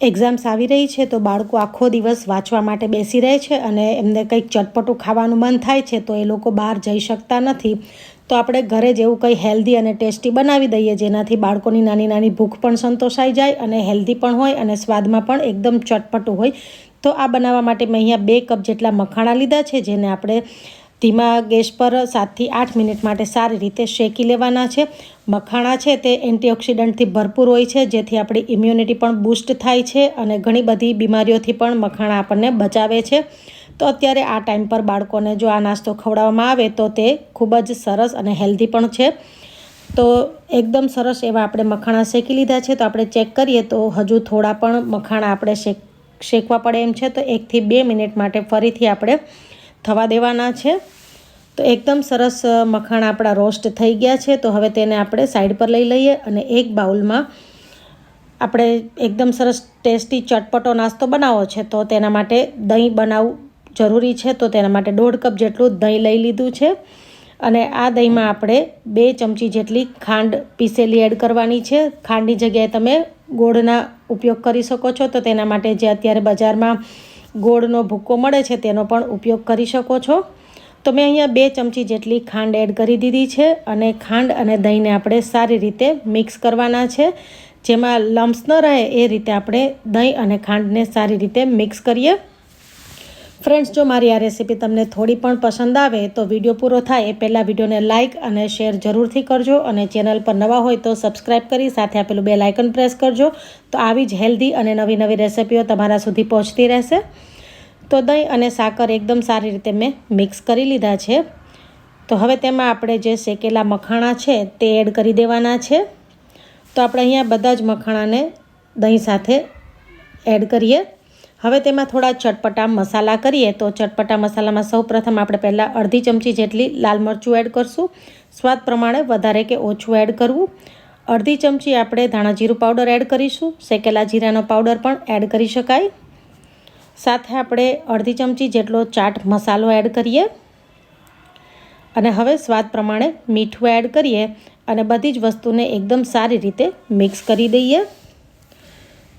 Exams આવી રહી છે તો બાળકો આખો દિવસ વાંચવા માટે બેસી રહે છે અને એમને કંઈક ચટપટું ખાવાનું મન થાય છે તો એ લોકો બહાર જઈ શકતા નથી. તો આપણે ઘરે જ એવું કંઈ હેલ્ધી અને ટેસ્ટી બનાવી દઈએ જેનાથી બાળકોની નાની નાની ભૂખ પણ સંતોષાઈ જાય અને હેલ્ધી પણ હોય અને સ્વાદમાં પણ એકદમ ચટપટું હોય. તો આ બનાવવા માટે મેં અહીંયા બે કપ જેટલા મખાણા લીધા છે જેને આપણે ધીમા ગેસ પર સાતથી આઠ મિનિટ માટે સારી રીતે શેકી લેવાના છે. મખાણા છે તે એન્ટીઓક્સિડન્ટથી ભરપૂર હોય છે, જેથી આપણી ઇમ્યુનિટી પણ બૂસ્ટ થાય છે અને ઘણી બધી બીમારીઓથી પણ મખાણા આપણને બચાવે છે. તો અત્યારે આ ટાઈમ પર બાળકોને જો આ નાસ્તો ખવડાવવામાં આવે, તો તે ખૂબ જ સરસ અને હેલ્ધી પણ છે. તો એકદમ સરસ એવા આપણે મખાણા શેકી લીધા છે. તો આપણે ચેક કરીએ તો હજુ થોડા પણ મખાણા આપણે શેક, શેકવા પડે એમ છે. તો એકથી બે મિનિટ માટે ફરીથી આપણે થવા દેવાના છે. તો એકદમ સરસ મખાણ આપણા રોસ્ટ થઈ ગયા છે. તો હવે તેને આપણે સાઈડ પર લઈ લઈએ અને એક બાઉલમાં આપણે એકદમ સરસ ટેસ્ટી ચટપટો નાસ્તો બનાવવો છે. તો તેના માટે દહીં બનાવવું જરૂરી છે. તો તેના માટે દોઢ કપ જેટલું દહીં લઈ લીધું છે. અને આ દહીંમાં આપણે બે ચમચી જેટલી ખાંડ પીસેલી એડ કરવાની છે. ખાંડની જગ્યાએ તમે ગોળના ઉપયોગ કરી શકો છો. તો તેના માટે જે અત્યારે બજારમાં ગોળનો ભૂક્કો મળે છે તેનો પણ ઉપયોગ કરી શકો છો. તો મેં અહીંયા બે ચમચી જેટલી ખાંડ એડ કરી દીધી છે અને ખાંડ અને દહીંને આપણે સારી રીતે મિક્સ કરવાના છે. જેમાં લમ્સ ન રહે એ રીતે આપણે દહીં અને ખાંડને સારી રીતે મિક્સ કરીએ. ફ્રેન્ડ્સ, જો મારી આ રેસીપી તમને થોડી પણ પસંદ આવે તો વીડિયો પૂરો થાય એ પહેલાં વિડીયોને લાઇક અને શેર જરૂરથી કરજો અને ચેનલ પર નવા હોય તો સબસ્ક્રાઈબ કરી સાથે આપેલું બે લાઇકન પ્રેસ કરજો. તો આવી જ હેલ્ધી અને નવી નવી રેસીપીઓ તમારા સુધી પહોંચતી રહેશે. તો દહીં અને સાકર એકદમ સારી રીતે મેં મિક્સ કરી લીધા છે. તો હવે તેમાં આપણે જે શેકેલા મખાણા છે તે એડ કરી દેવાના છે. તો આપણે અહીંયા બધા જ મખાણાને દહીં સાથે એડ કરીએ. હવે તેમાં થોડા ચટપટા મસાલા કરીએ તો ચટપટા મસાલામાં સૌ પ્રથમ આપણે પહેલાં અડધી ચમચી જેટલી લાલ મરચું એડ કરશું. સ્વાદ પ્રમાણે વધારે કે ઓછું એડ કરવું. અડધી ચમચી આપણે ધાણા જીરું પાવડર એડ કરીશું. શેકેલા જીરાનો પાવડર પણ એડ કરી શકાય. સાથે આપણે અડધી ચમચી જેટલો ચાટ મસાલો એડ કરીએ. અને હવે સ્વાદ પ્રમાણે મીઠું એડ કરીએ અને બધી જ વસ્તુને એકદમ સારી રીતે મિક્સ કરી દઈએ.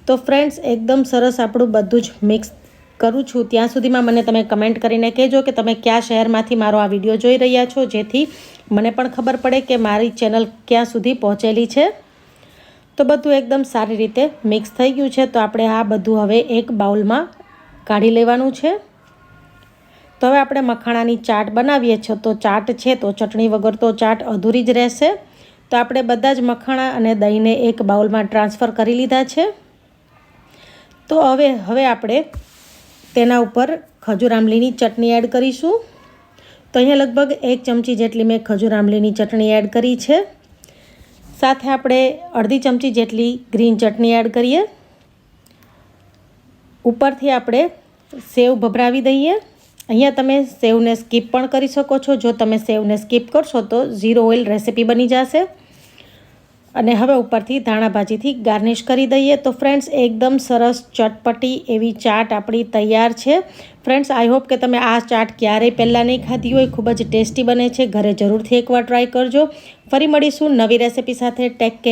તો ફ્રેન્ડ્સ એકદમ સરસ આપણું બધું જ મિક્સ કરું છું. ત્યાં સુધીમાં મને તમે કમેન્ટ કરીને કહેજો કે તમે કયા શહેરમાંથી મારો આ વીડિયો જોઈ રહ્યા છો. જેથી મને પણ ખબર પડે કે મારી ચેનલ ક્યાં સુધી પહોંચેલી છે. તો બધું એકદમ સારી રીતે મિક્સ થઈ ગયું છે. તો આપણે આ બધું હવે એક બાઉલમાં કાઢી લેવાનું છે. તો હવે આપણે મખાણાની ચાટ બનાવીએ છીએ. તો ચાટ છે, તો ચટણી વગર તો ચાટ અધૂરી જ રહેશે. તો આપણે બધા જ મખાણા અને દહીંને એક બાઉલમાં ટ્રાન્સફર કરી લીધા છે. તો હવે હવે આપણે તેના ઉપર ખજૂર આંબલીની ચટણી એડ કરીશું. તો અહીંયા લગભગ એક ચમચી જેટલી મેં ખજૂર આંબલીની ચટણી એડ કરી છે. સાથે આપણે અડધી ચમચી જેટલી ગ્રીન ચટણી એડ કરીએ. ઉપરથી આપણે સેવ ભભરાવી દઈએ. અહીંયા તમે સેવને સ્કીપ પણ કરી શકો છો. જો તમે સેવને સ્કીપ કરશો તો ઝીરો ઓઇલ રેસીપી બની જશે. અને હવે ઉપરથી ધાણા ભાજીથી ગાર્નિશ કરી દઈએ તો ફ્રેન્ડ્સ, એકદમ સરસ ચટપટી એવી ચાટ આપણી તૈયાર છે. ફ્રેન્ડ્સ આઈ હોપ કે તમે આ ચાટ ક્યારેય પહેલાં નહીં ખાધી હોય, ખૂબ જ ટેસ્ટી બને છે. ઘરે જરૂરથી એકવાર ટ્રાય કરજો. ફરી મળીશું નવી રેસીપી સાથે. Take care